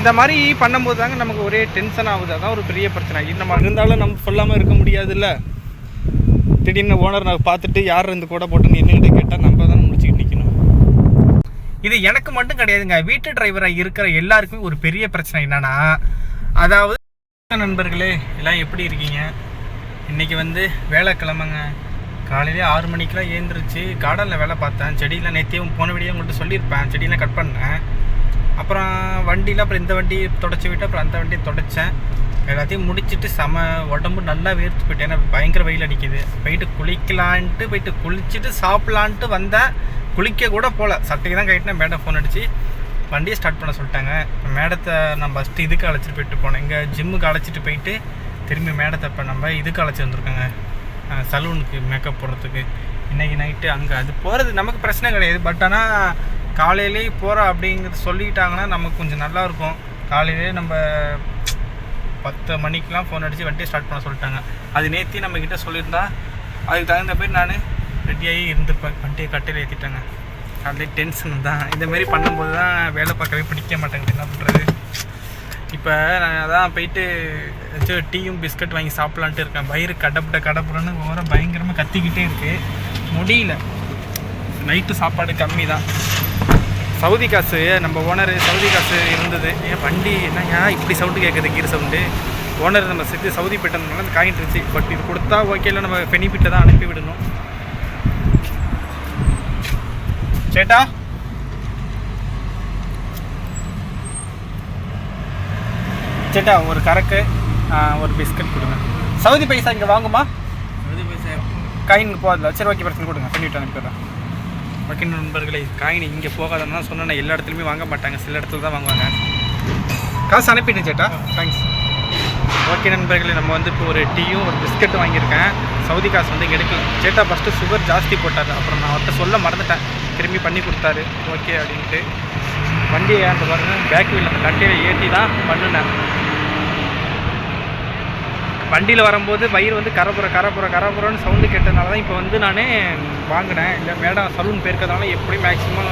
இந்த மாதிரி பண்ணும்போது தாங்க நமக்கு ஒரே டென்ஷன் ஆகுது. அதான் ஒரு பெரிய பிரச்சனை. இது நம்ம இருந்தாலும் நம்ம சொல்லாமல் இருக்க முடியாதுல்ல? திடீர்னு ஓனர் நான் பார்த்துட்டு யார் இந்த கூட போட்டுன்னு என்னகிட்ட கேட்டால் நம்ம தானே முடிச்சுக்கிட்டு நிற்கணும் இது எனக்கு மட்டும் கிடையாதுங்க. வீட்டு டிரைவராக இருக்கிற எல்லாருக்குமே ஒரு பெரிய பிரச்சனை என்னன்னா அதாவது நண்பர்களே எல்லாம் எப்படி இருக்கீங்க? இன்னைக்கு வந்து வேலைக்கிழமைங்க. காலையிலே ஆறு மணிக்கெலாம் ஏந்திரிச்சு கார்டனில் வேலை பார்த்தேன். செடியெலாம் நேற்றையும் போன வீடியோ உங்கள்கிட்ட சொல்லியிருப்பேன். செடியெல்லாம் கட் பண்ணேன். அப்புறம் வண்டியில் அப்புறம் இந்த வண்டி தொடச்சி விட்டு அப்புறம் அந்த வண்டியை தொடச்சேன். எல்லாத்தையும் முடிச்சிட்டு செம உடம்பு நல்லா வேர்த்து போயிட்டேன் ஏன்னா பயங்கர வெயில் அடிக்குது. போயிட்டு குளிக்கலான்ட்டு போயிட்டு குளிச்சுட்டு சாப்பிட்லான்ட்டு வந்தேன் குளிக்க கூட போகல சட்டைக்கு தான் கட்டினேன் மேடம் ஃபோன் அடித்து வண்டியை ஸ்டார்ட் பண்ண சொல்லிட்டாங்க. மேடத்தை நான் ஃபஸ்ட்டு இதுக்கு அழைச்சிட்டு போயிட்டு போனேன். இங்கே ஜிம்முக்கு அழைச்சிட்டு போயிட்டு திரும்பி மேடத்தை இப்போ நம்ம இதுக்கு அழைச்சி வந்திருக்கோங்க. சலூனுக்கு மேக்கப் போடுறதுக்கு. இன்னைக்கு நைட்டு அங்கே அது போகிறது நமக்கு பிரச்சனை கிடையாது. பட் ஆனால் காலையிலே போகிறோம் அப்படிங்கிறது சொல்லிட்டாங்கன்னா நமக்கு கொஞ்சம் நல்லா இருக்கும். காலையிலே நம்ம பத்து மணிக்கெலாம் ஃபோன் அடித்து வண்டியை ஸ்டார்ட் பண்ண சொல்லிட்டாங்க. அது நேற்றி நம்ம கிட்ட சொல்லியிருந்தா அதுக்கு தகுந்த மாதிரி நான் ரெடியாகி இருந்திருப்பேன். வண்டியை கட்டையில் ஏற்றிட்டாங்க அதுலேயே டென்ஷன் தான். இந்தமாரி பண்ணும்போது தான் வேலை பார்க்கவே பிடிக்க மாட்டேங்குது. என்ன பண்ணுறது இப்போ நான் அதான் போயிட்டு ஏதாச்சும் டீயும் பிஸ்கட் வாங்கி சாப்பிட்லான்ட்டு இருக்கேன். பயிறு கடப்புட கடப்புறன்னு ஓரம் பயங்கரமாக கத்திக்கிட்டே இருக்குது முடியல. நைட்டு சாப்பாடு கம்மி தான் சவுதி காசு நம்ம ஓனர் சவுதி காசு இருந்தது. ஏன் வண்டி என்னங்க? இப்படி சவுண்டு கேட்குது கீர் சவுண்டு ஓனர் நம்ம சித்து சவுதி போயிட்டதுனால அந்த காயிட்டு இருந்துச்சு. பட் இது கொடுத்தா ஓகே இல்லை நம்ம பெனிஃபிட்டை தான் அனுப்பி விடணும். சேட்டா? சேட்டா ஒரு கறக்கு ஆ, ஒரு பிஸ்கட் கொடுங்க. சவுதி பைசா இங்கே வாங்குமா? காயின் போகாதுல. சரி ஓகே பிரச்சனை கொடுங்க. பண்ணிவிட்டு அனுப்பிடுறேன். ஓகே நண்பர்களே காயின் இங்கே போகாதன்னா சொன்னேன் எல்லா இடத்துலையுமே வாங்க மாட்டாங்க. சில இடத்துல தான் வாங்குவாங்க. காசு அனுப்பிட்டேன் சேட்டா. தேங்க்ஸ் ஓகே நண்பர்களே நம்ம வந்து இப்போ ஒரு டீயும் ஒரு பிஸ்கட்டும் வாங்கியிருக்கேன். சவுதி காசு வந்து எடுக்கல சேட்டா ஃபஸ்ட்டு சுகர் ஜாஸ்தி போட்டார். அப்புறம் நான் அவர்கிட்ட சொல்ல மறந்துட்டேன். திரும்பி பண்ணி கொடுத்தாரு. ஓகே அப்படின்ட்டு. வண்டியை அந்த பாருங்கள் பேக் வீல் அந்த கட்டையில் ஏற்றி தான் பண்ணினேன். வண்டியில் வரும்போது வயிறு வந்து கரப்புற கரப்புற கரப்புறன்னு சவுண்டு கேட்டதுனால தான் இப்போ வந்து நான் வாங்கினேன். இல்லை மேடம் சலூன் போயிருக்கிறதுனால எப்படியும் மேக்ஸிமம்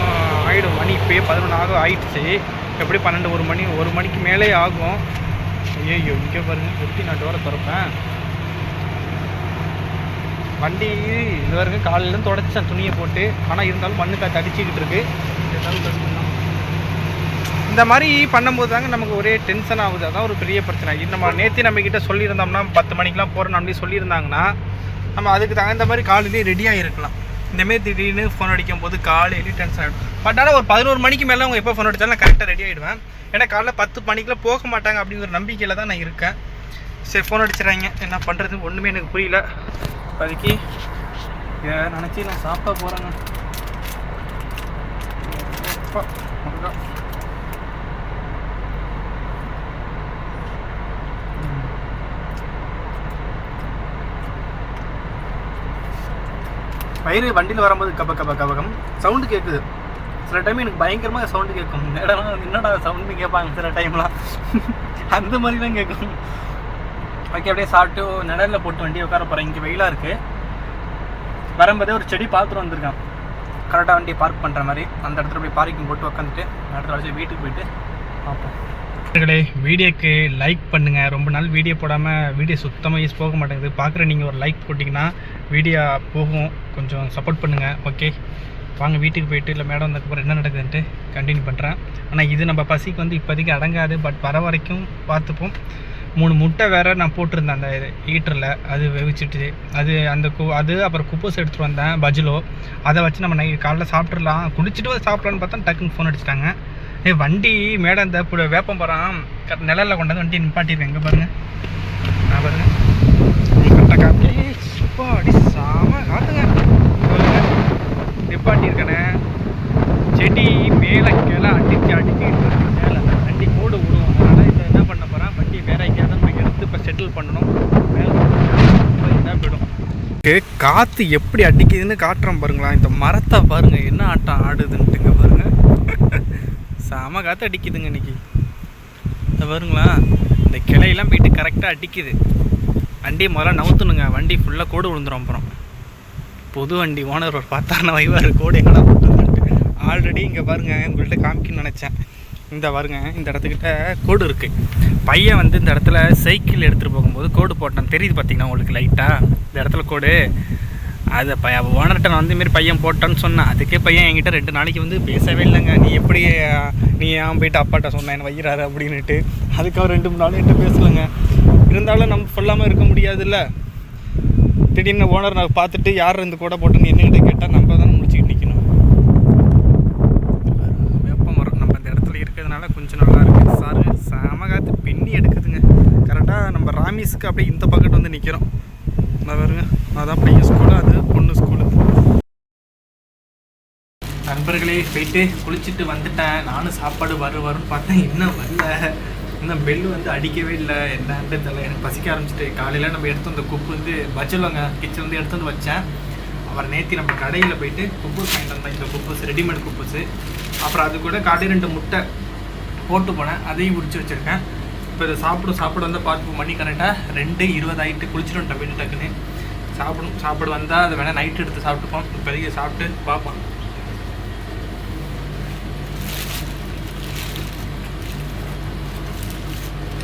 ஆகிடும் மணி இப்போயே பதினொன்று ஆகும் ஆயிடுச்சு. எப்படி பன்னெண்டு ஒரு மணி ஒரு மணிக்கு மேலே ஆகும். ஐயோ இங்கே பாருங்க எப்படி நான் டோரை திறப்பேன். வண்டி இது வரைக்கும் காலையிலேருந்து தொடச்சேன் துணியை போட்டு. ஆனால் இருந்தாலும் மண்ணு காற்று அடிச்சுக்கிட்டு இருக்கு. இருந்தாலும் இந்த மாதிரி பண்ணும்போது தாங்க நமக்கு ஒரே டென்ஷன் ஆகுது. அதான் ஒரு பெரிய பிரச்சனை. இது நம்ம நேற்று நம்ம கிட்ட சொல்லியிருந்தோம்னா பத்து மணிக்கெலாம் போகிறோம் அப்படி சொல்லியிருந்தாங்கன்னா நம்ம அதுக்கு தகுந்த மாதிரி காலையிலேயே ரெடியாக இருக்கலாம் இந்தமாரி திடீர்னு ஃபோன் அடிக்கும் போது காலையிலேயே டென்ஷன் ஆகிடும் பட் ஆனால் ஒரு பதினோரு மணிக்கு மேலே அவங்க எப்போ ஃபோன் அடித்தாலும் நான் கரெக்டாக ரெடி ஆகிடுவேன் ஏன்னா காலைல பத்து மணிக்கெலாம் போக மாட்டாங்க அப்படிங்கிற நம்பிக்கையில் தான் நான் இருக்கேன். சரி ஃபோன் அடிச்சிடறாங்க என்ன பண்ணுறது ஒன்றுமே எனக்கு புரியல. இப்போதைக்கு நினச்சி நான் சாப்பிட போகிறேங்க வயிறு வண்டியில் வரும்போது கப கப கபகம். சவுண்டு கேட்குது சில டைம் எனக்கு பயங்கரமாக சவுண்டு கேட்கும் இடம்லாம் என்னடா சவுண்டு கேட்பாங்க சில டைம்லாம் அந்த மாதிரிலாம் கேட்கும் ஓகே அப்படியே சாப்பிட்டு நிழலில் போட்டு வண்டி உட்கார போகிறேன் இங்கே வெயிலாக இருக்குது வரும்போதே ஒரு செடி பார்த்துட்டு வந்திருக்கேன். கரெக்டாக வண்டியை பார்க் பண்ணுற மாதிரி. அந்த இடத்துல அப்படியே பார்க்கிங் போட்டு உட்காந்துட்டு அடுத்த அழைச்சி வீட்டுக்கு போயிட்டு பார்ப்போம். வீடியோக்கு லைக் பண்ணுங்கள் ரொம்ப நாள் வீடியோ போடாமல் வீடியோ சுத்தமாக யூஸ் போக மாட்டேங்குது. பார்க்குற நீங்கள் ஒரு லைக் போட்டிங்கன்னா வீடியோ போகும். கொஞ்சம் சப்போர்ட் பண்ணுங்கள் ஓகே வாங்க வீட்டுக்கு போயிட்டு இல்லை மேடம் வந்ததுக்கப்புறம் என்ன நடக்குதுன்ட்டு கண்டினியூ பண்ணுறேன் ஆனால் இது நம்ம பசிக்கு வந்து இப்போதைக்கு அடங்காது. பட் வர வரைக்கும் பார்த்துப்போம். மூணு முட்டை வேறு நான் போட்டிருந்தேன் அந்த ஹீட்டரில் அது வெவிச்சிட்டு அது அந்த கு அது அப்புறம் குப்பஸ் எடுத்துகிட்டு வந்தேன். பஜ்லோ அதை வச்சு நம்ம நைட் காலைல சாப்பிட்றலாம் குடிச்சிட்டு வந்து சாப்பிட்லான்னு பார்த்தா டக்குன்னு ஃபோன் அடிச்சிட்டாங்க. ஏ வண்டி மேடம் இந்த இப்போ வேப்பம் போகிறான் நிழலில் கொண்டாந்து வண்டி நிப்பாட்டிருக்கேன் எங்கே பாருங்க. நான் பாருங்க. கரெக்டாக காப்பி சுப்பா அடி சாம காத்துங்க. நிப்பாட்டியிருக்கேனே. செடி மேலே கீழே அடிச்சு அடிக்கிட்டு மேலே. வண்டி மூடு விடுவோம் அதனால் இதை என்ன பண்ண போகிறேன் வண்டி வேற எங்கேயாவது நம்ம எடுத்து இப்போ செட்டில் பண்ணணும். மேலே என்ன போயிடும்? காற்று எப்படி அடிக்குதுன்னு காட்டுறோம் பாருங்களா இந்த மரத்தை பாருங்க. என்ன ஆட்டம் ஆடுதுன்ட்டுங்க பாருங்க. செம காற்று அடிக்குதுங்க இன்னைக்கு. இந்த பாருங்களா இந்த கிளையெல்லாம் போயிட்டு கரெக்டாக அடிக்குது. வண்டியை முதல்ல நவுத்துணுங்க. வண்டி ஃபுல்லாக கோடு விழுந்துரும் அப்புறம். புது வண்டி ஓனர் ஒரு பார்த்தாருன்னா வைவார் கோடு எங்கடா போட்டுருந்துட்டு ஆல்ரெடி இங்கே பாருங்க உங்கள்கிட்ட காமிக்கணும்னு நினச்சேன். இந்த பாருங்க இந்த இடத்துக்கிட்ட கோடு இருக்குது பையன் வந்து இந்த இடத்துல சைக்கிள் எடுத்துகிட்டு போகும்போது கோடு போட்டான். தெரியுது பார்த்தீங்கன்னா உங்களுக்கு லைட்டாக இந்த இடத்துல கோடு. அது பையன் ஓனர்கிட்ட நான் வந்து மாரி பையன் போட்டான்னு சொன்னேன் அதுக்கே பையன் என்கிட்ட ரெண்டு நாளைக்கு வந்து பேசவே இல்லைங்க. நீ எப்படி நீ ஏன் போயிட்டு அப்பாட்ட சொன்னேன் என்ன வைக்கிறாரு அப்படின்னுட்டு. அதுக்கு அவர் ரெண்டு மூணு நாள் என்கிட்ட பேசலைங்க. இருந்தாலும் நம்ம சொல்லாமல் இருக்க முடியாதுல்ல. திடீர்னு ஓனர் நான் பார்த்துட்டு யார் இந்த கூட போட்டுன்னு என்னகிட்ட கேட்டால் நம்ம தானே முடிச்சுக்கிட்டு நிற்கணும் வேப்ப மரம் நம்ம இந்த இடத்துல இருக்கிறதுனால கொஞ்சம் நல்லா இருக்குது சாரு செம காற்று பின்னி எடுக்குதுங்க. கரெக்டாக நம்ம ராமிஸ்க்கு அப்படியே இந்த பக்கெட் வந்து நிற்கிறோம் நான் பாருங்க. அதான் பையன் ஸ்கூலு அது பொண்ணு ஸ்கூலு நண்பர்களே போயிட்டு குளிச்சுட்டு வந்துட்டேன். நானும் சாப்பாடு வரும் வரும்னு பார்த்தேன். இன்னும் வரல. இன்னும் பெல் வந்து அடிக்கவே இல்லை. என்னன்ட்டு தெரியல. எனக்கு பசிக்க ஆரம்பிச்சிட்டு காலையில் நம்ம எடுத்து வந்த குப்பு வந்து வச்சலங்க கிச்சன் வந்து எடுத்து வந்து வச்சேன். அப்புறம் நேற்று நம்ம கடையில் போயிட்டு குப்பூஸ் வாங்கிட்டு வந்தேன். இந்த குப்பூஸ் ரெடிமேட் குப்பூஸ் அப்புறம் அது கூட காலையில் ரெண்டு முட்டை போட்டு போனேன். அதையும் முடிச்சு வச்சுருக்கேன். இப்போ இதை சாப்பிட சாப்பிட வந்தால் பார்த்து மணி கரெக்டாக ரெண்டு இருபது ஆகிட்டு குளிச்சிடும் வந்துட்டேன் டக்குன்னு. சாப்பிடும் சாப்பாடு வந்தால் அதை வேணால் நைட்டு எடுத்து சாப்பிட்டுப்போம். இப்போதைக்கு சாப்பிட்டு பார்ப்போம்.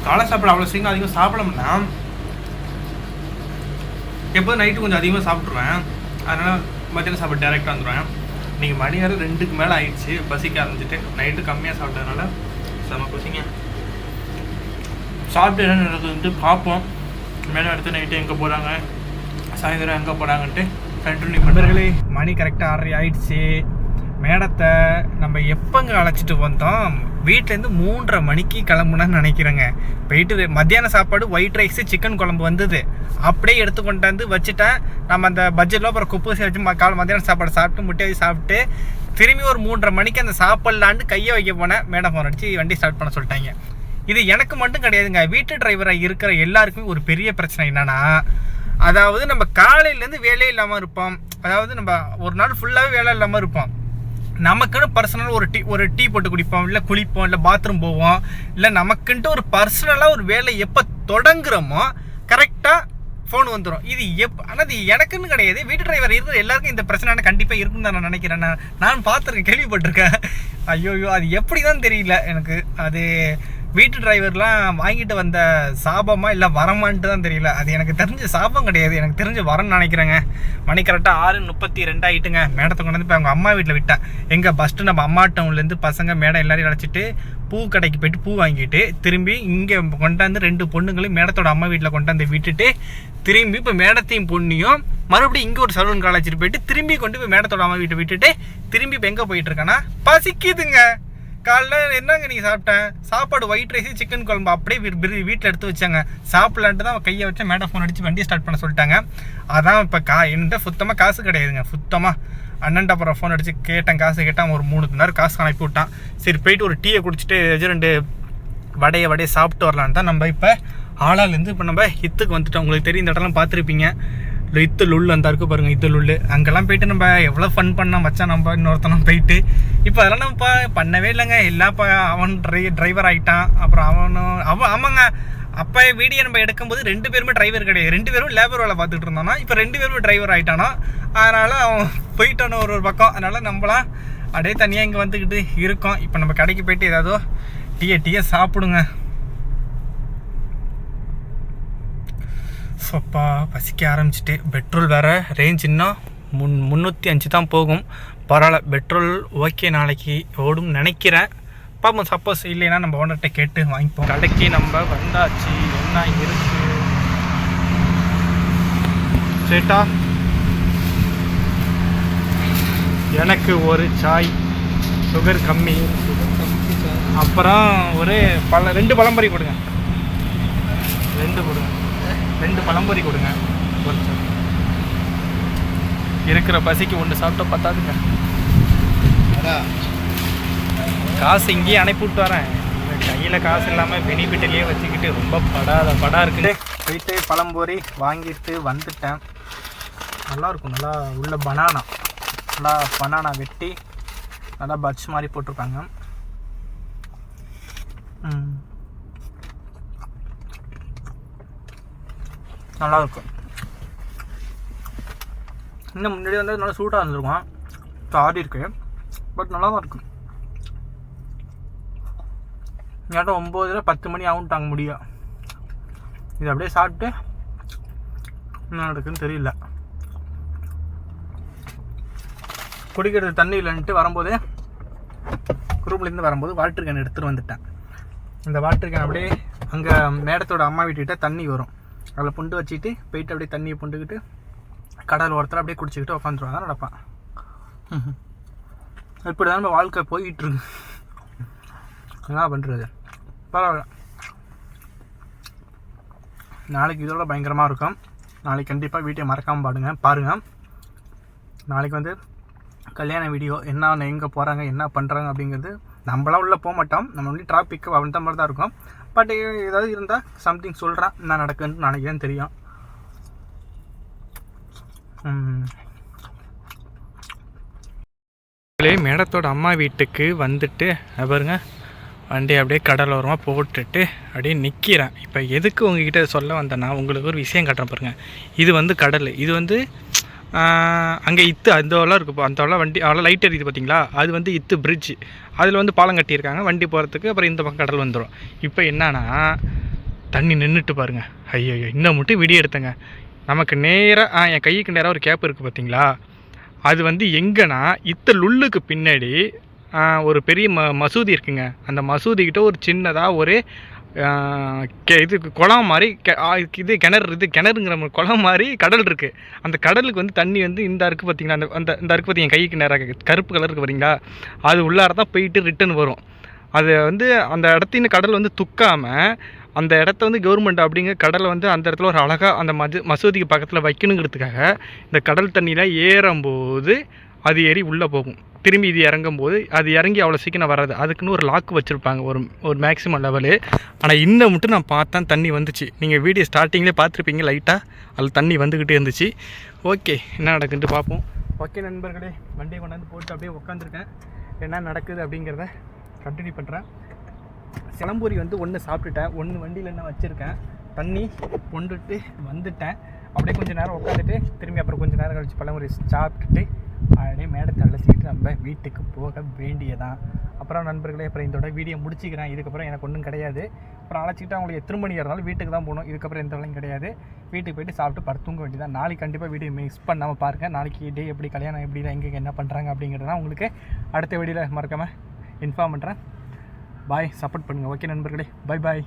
காலை சாப்பாடு அவ்வளோ சீக்கிரம் அதிகம் சாப்பிடமுன்னா எப்போதும் நைட்டு கொஞ்சம் அதிகமாக சாப்பிட்ருவேன் அதனால் மத்தியானம் சாப்பாடு டேரெக்டாக வந்துடுவேன் இன்றைக்கி மணி நேரம் ரெண்டுக்கு மேலே ஆயிடுச்சு. பசிக்க ஆரம்பிச்சிட்டு நைட்டு கம்மியாக சாப்பிட்டதுனால செம பசிங்க. சாப்பிட்டு என்ன நடக்குதுன்ட்டு பார்ப்போம். மேலே அடுத்து நைட்டு எங்கே போகிறாங்க சாயந்தரம் எங்கே போகிறாங்கன்ட்டு கண்டினியூ பண்ணுறீங்களே மணி கரெக்டாக ஆறரை ஆயிடுச்சு. மேடத்தை நம்ம எப்போங்க அழைச்சிட்டு வந்தோம்? வீட்டிலேருந்து மூன்றரை மணிக்கு கிளம்புனான்னு நினைக்கிறேங்க. போயிட்டு மத்தியான சாப்பாடு ஒயிட் ரைஸு சிக்கன் குழம்பு வந்தது. அப்படியே எடுத்து கொண்டாந்து வச்சுட்டேன். நம்ம அந்த பட்ஜெட்டில் அப்புறம் குப்பு வச்சு ம- காலை மத்தியானம் சாப்பாடு சாப்பிட்டு முட்டையை சாப்பிட்டு திரும்பி ஒரு மூன்றரை மணிக்கு அந்த சாப்பிட்லான்னு கையை வைக்க போனேன். மேடம் ஃபோன் அடித்து வண்டி ஸ்டார்ட் பண்ண சொல்லிட்டாங்க. இது எனக்கு மட்டும் கிடையாதுங்க. வீட்டு டிரைவராக இருக்கிற எல்லாருக்குமே ஒரு பெரிய பிரச்சனை என்னன்னா அதாவது நம்ம காலையிலேருந்து வேலையே இல்லாமல் இருப்போம். அதாவது நம்ம ஒரு நாள் ஃபுல்லாகவே வேலை இல்லாமல் இருப்போம். நமக்குன்னு பர்சனல் ஒரு டீ ஒரு டீ போட்டு குடிப்போம் இல்லை குளிப்போம் இல்லை பாத்ரூம் போவோம். இல்லை நமக்குன்ட்டு ஒரு பர்சனலாக ஒரு வேலை எப்போ தொடங்குறோமோ கரெக்டாக ஃபோன் வந்துடும் இது எப் ஆனால் இது எனக்குன்னு கிடையாது. வீட்டு டிரைவர் இருக்கிற எல்லாருக்கும் இந்த பிரச்சனை கண்டிப்பாக இருக்குன்னு தான் நான் நினைக்கிறேன். நான் நான் பார்த்துருக்கேன் கேள்விப்பட்டிருக்கேன். ஐயோ அது எப்படி தான் தெரியல எனக்கு. அது வீட்டு டிரைவர்லாம் வாங்கிட்டு வந்த சாபமா இல்லை வரமான்ட்டு தான் தெரியல. அது எனக்கு தெரிஞ்ச சாபம் கிடையாது. எனக்கு தெரிஞ்சு வரம்னு நினைக்கிறேங்க. மணி கரெக்டாக ஆறு முப்பத்தி ரெண்டு ஆகிட்டுங்க மேடத்தை கொண்டு வந்து இப்போ அவங்க அம்மா வீட்டில் விட்டேன் எங்கள் ஃபஸ்ட்டு நம்ம அம்மா டவுன்லேருந்து பசங்க மேடம் எல்லாரையும் அழைச்சிட்டு பூ கடைக்கு போயிட்டு பூ வாங்கிட்டு திரும்பி இங்கே கொண்டாந்து ரெண்டு பொண்ணுங்களையும் மேடத்தோட அம்மா வீட்டில் கொண்டாந்து விட்டுட்டு திரும்பி இப்போ மேடத்தையும் பொண்ணையும் மறுபடியும் இங்கே ஒரு சலூன் காலேஜிட்டு போயிட்டு திரும்பி கொண்டு போய் மேடத்தோட அம்மா வீட்டை விட்டுட்டு திரும்பி இப்போ எங்கே போயிட்டு இருக்கேன்னா? பசிக்குதுங்க. காலைல என்னங்க நீங்கள் சாப்பிட்டேன் சாப்பாடு ஒயிட் ரைஸ் சிக்கன் குழம்பு அப்படியே வீட்டில் எடுத்து வச்சாங்க. சாப்பிடலான்ட்டு தான் கையை வச்சு மேடம் ஃபோன் அடித்து வண்டி ஸ்டார்ட் பண்ண சொல்லிட்டாங்க. அதான் இப்போ கா என்கிட்ட சுத்தமாக காசு கிடையாதுங்க சுத்தமாக அண்ணன்ட்ட அப்புறம் ஃபோன் அடித்து கேட்டேன் காசு கேட்டான் ஒரு மூணு நேரம் காசு அனுப்பி விட்டான். சரி போயிட்டு ஒரு டீயை குடிச்சிட்டு ஏதாச்சும் ரெண்டு வடையை வடையை சாப்பிட்டு வரலான்னு தான் நம்ம இப்போ ஆளாலேருந்து இப்போ நம்ம ஹித்துக்கு வந்துட்டோம். உங்களுக்கு தெரியும் இந்த இடம்லாம் பார்த்துருப்பீங்க. இந்த இத்து லுல் அந்த இருக்கு பாருங்க இத்து லுல்லு அங்கெல்லாம் போயிட்டு நம்ம எவ்வளோ ஃபன் பண்ணோம் மச்சான் நம்ம இன்னொருத்தனம் போயிட்டு. இப்போ அதெல்லாம் நம்ம பண்ணவே இல்லைங்க. எல்லா அவன் ட்ரை டிரைவர் ஆகிட்டான் அப்புறம் அவனும் அவன் ஆமாங்க. அப்போ வீடியோ நம்ம எடுக்கும்போது ரெண்டு பேருமே டிரைவர் கிடையாது. ரெண்டு பேரும் லேபர் வேலை பார்த்துட்டு இருந்தானா? இப்போ ரெண்டு பேருமே டிரைவர் ஆகிட்டானா அதனால் அவன் போயிட்டானோ ஒரு ஒரு பக்கம். அதனால் நம்மளாம் அப்படியே தனியாக இங்கே வந்துக்கிட்டு இருக்கோம். இப்போ நம்ம கடைக்கு போயிட்டு ஏதாவது டீயை டீயை சாப்பிடுங்க. அப்பா பசிக்க ஆரம்பிச்சிட்டு. பெட்ரோல் வேறு ரேஞ்ச் இன்னும் முன் முந்நூற்றி அஞ்சு தான் போகும். பரவாயில்ல பெட்ரோல் ஓகே நாளைக்கு ஓடும் நினைக்கிறேன். பார்ப்போம் சப்போஸ் இல்லைன்னா நம்ம ஓனர்கிட்ட கேட்டு வாங்கிப்போம். கடைக்கு நம்ம வந்தாச்சு என்ன இருக்கு? சேட்டா. எனக்கு ஒரு சாய் சுகர் கம்மி. அப்புறம் ஒரு பல ரெண்டு பழம்பொரி கொடுங்க ரெண்டு கொடுங்க ரெண்டு பழம்பொரி கொடுங்க. ஒரு இருக்கிற பசிக்கு ஒன்று சாப்பிட்டா பத்தாதுங்க. காசு இங்கேயே அனுப்பி விட்டு வரேன். கையில் காசு இல்லாமல் பெனிஃபிட்லேயே வச்சுக்கிட்டு ரொம்ப படாத படா இருக்குது போயிட்டு பழம்பொரி வாங்கிட்டு வந்துட்டேன். நல்லா இருக்கும் நல்லா உள்ள பனானா நல்லா பனானா வெட்டி நல்லா பட்ஸ் மாதிரி போட்டிருப்பாங்க நல்லாயிருக்கும். இன்னும் முன்னாடி வந்து நல்லா சூடாக இருந்திருக்கும். இப்போ ஆடி இருக்கு. பட் நல்லா தான் இருக்கும் இல்லாட்டும் ஒம்போதுல பத்து மணி ஆகும் தாங்க முடியும். இது அப்படியே சாப்பிட்டு என்ன நடக்குன்னு தெரியல. குடிக்கிறது தண்ணி இல்லைன்ட்டு வரும்போதே குரூப்லேருந்து வரும்போது வாட்டர் கேன் எடுத்துகிட்டு வந்துட்டேன். இந்த வாட்டர் கேன் அப்படியே அங்கே மேடத்தோட அம்மா வீட்டுக்கிட்ட தண்ணி வரும். அதில் புண்டு வச்சுட்டு போயிட்டு அப்படியே தண்ணியை புண்டுக்கிட்டு கடல் ஓரத்தில் அப்படியே குடிச்சிக்கிட்டு உட்காந்துருவாங்க தான் நடப்பேன். இப்படி தான் நம்ம வாழ்க்கை போயிட்டு இருக்கு என்ன பண்ணுறது பரவாயில்ல. நாளைக்கு இதோட பயங்கரமாக இருக்கும். நாளைக்கு கண்டிப்பாக வீட்டை மறக்காமல் பாடுங்க பாருங்கள் நாளைக்கு வந்து கல்யாண வீடியோ என்ன எங்கே போகிறாங்க என்ன பண்ணுறாங்க அப்படிங்கிறது நம்மளாம் உள்ளே போக மாட்டோம். நம்ம ஒன்லி டிராபிக் அந்த மாதிரி தான் இருக்கும். பட் ஏதாவது இருந்தால் சம்திங் சொல்கிறேன் நான் நடக்குன்னு நாளைக்கு தெரியும் மேடத்தோட அம்மா வீட்டுக்கு வந்துட்டு பாருங்க வண்டி அப்படியே கடலோரமாக போட்டுட்டு அப்படியே நிற்கிறேன் இப்போ எதுக்கு உங்ககிட்ட சொல்ல வந்தேன்னா உங்களுக்கு ஒரு விஷயம் கட்டுறேன் பாருங்க. இது வந்து கடல் இது வந்து அங்கே இத்து அந்த அவ்வளோ இருக்குது அந்த அவ்வளோ வண்டி அவ்வளோ லைட் எரியுது பார்த்தீங்களா அது வந்து இத்து பிரிட்ஜ் அதில் வந்து பாலம் கட்டியிருக்காங்க. வண்டி போகிறதுக்கு அப்புறம் இந்த பக்கம் கடல் வந்துடும் இப்போ என்னன்னா தண்ணி நின்றுட்டு பாருங்க. ஐயோ இன்னும் மட்டும் விடிய எடுத்தங்க. நமக்கு நேராக என் கைக்கு நேராக ஒரு கேப் இருக்குது பார்த்தீங்களா அது வந்து எங்கன்னா இத்த லுல்லுக்கு பின்னாடி ஒரு பெரிய ம மசூதி இருக்குங்க. அந்த மசூதிக்கிட்ட ஒரு சின்னதாக ஒரு கெ இது குளம் மாதிரி கெ- இது கிணறு இது கிணறுங்கிற மாதிரி குளம் மாதிரி கடல் இருக்குது அந்த கடலுக்கு வந்து தண்ணி வந்து இந்த அருக்கு பார்த்தீங்களா அந்த அந்த இந்த இருக்குது பார்த்தீங்க கைக்கு நேராக கருப்பு கலர் பார்த்தீங்களா அது உள்ளார தான் போயிட்டு ரிட்டர்ன் வரும். அது வந்து அந்த இடத்தின் கடல் வந்து துக்காமல் அந்த இடத்த வந்து கவர்மெண்ட் அப்படிங்கிற கடலை வந்து அந்த இடத்துல ஒரு அழகாக அந்த மது மசூதிக்கு பக்கத்தில் வைக்கணுங்கிறதுக்காக இந்த கடல் தண்ணியில் ஏறும்போது அது ஏறி உள்ளே போகும். திரும்பி இது இறங்கும்போது அது இறங்கி அவ்வளோ சீக்கிரம் வராது. அதுக்குன்னு ஒரு லாக் வச்சுருப்பாங்க. ஒரு ஒரு மேக்ஸிமம் லெவலு ஆனால் இன்னும் மட்டும் நான் பார்த்தேன் தண்ணி வந்துச்சு. நீங்கள் வீடியோ ஸ்டார்டிங்லேயே பார்த்துருப்பீங்க லைட்டாக அதில் தண்ணி வந்துக்கிட்டே இருந்துச்சு. ஓகே என்ன நடக்குன்ட்டு பார்ப்போம். ஓகே நண்பர்களே. வண்டியை கொண்டாந்து போட்டு அப்படியே உட்காந்துருக்கேன் என்ன நடக்குது அப்படிங்கிறத கண்டினியூ பண்ணுறேன் சிலம்பூரி வந்து ஒன்று சாப்பிட்டுட்டேன். ஒன்று வண்டியில் என்ன வச்சுருக்கேன். தண்ணி கொண்டுட்டு வந்துட்டேன். அப்படியே கொஞ்சம் நேரம் உட்காந்துட்டு திரும்பி அப்புறம் கொஞ்சம் நேரம் கழிச்சு பழமுறை சாப்பிட்டுட்டு அப்படியே மேடத்தை அழைச்சிக்கிட்டு நம்ம வீட்டுக்கு போக வேண்டியதான் அப்புறம் நண்பர்களே அப்புறம் இதோட வீடியோ முடிச்சிக்கிறேன். இதுக்கப்புறம் எனக்கு ஒன்றும் கிடையாது. அப்புறம் அழைச்சிக்கிட்டு அவங்களுக்கு எத்தனை மணி இருந்தாலும் வீட்டுக்கு தான் போகணும். இதுக்கப்புறம் எந்த வேலையும் கிடையாது. வீட்டுக்கு போயிட்டு சாப்பிட்டு படுத்து தூங்க வேண்டியதான் நாளைக்கு கண்டிப்பாக வீடியோ மிஸ் பண்ணாமல் பாருங்கள் நாளைக்கு டே எப்படி கல்யாணம் எப்படி எங்கே என்ன பண்ணுறாங்க அப்படிங்கிறதான் உங்களுக்கு அடுத்த வீடியோவில் மறக்காமல் இன்ஃபார்ம் பண்ணுறேன் பாய் சப்போர்ட் பண்ணுங்கள் ஓகே நண்பர்களே. Bye bye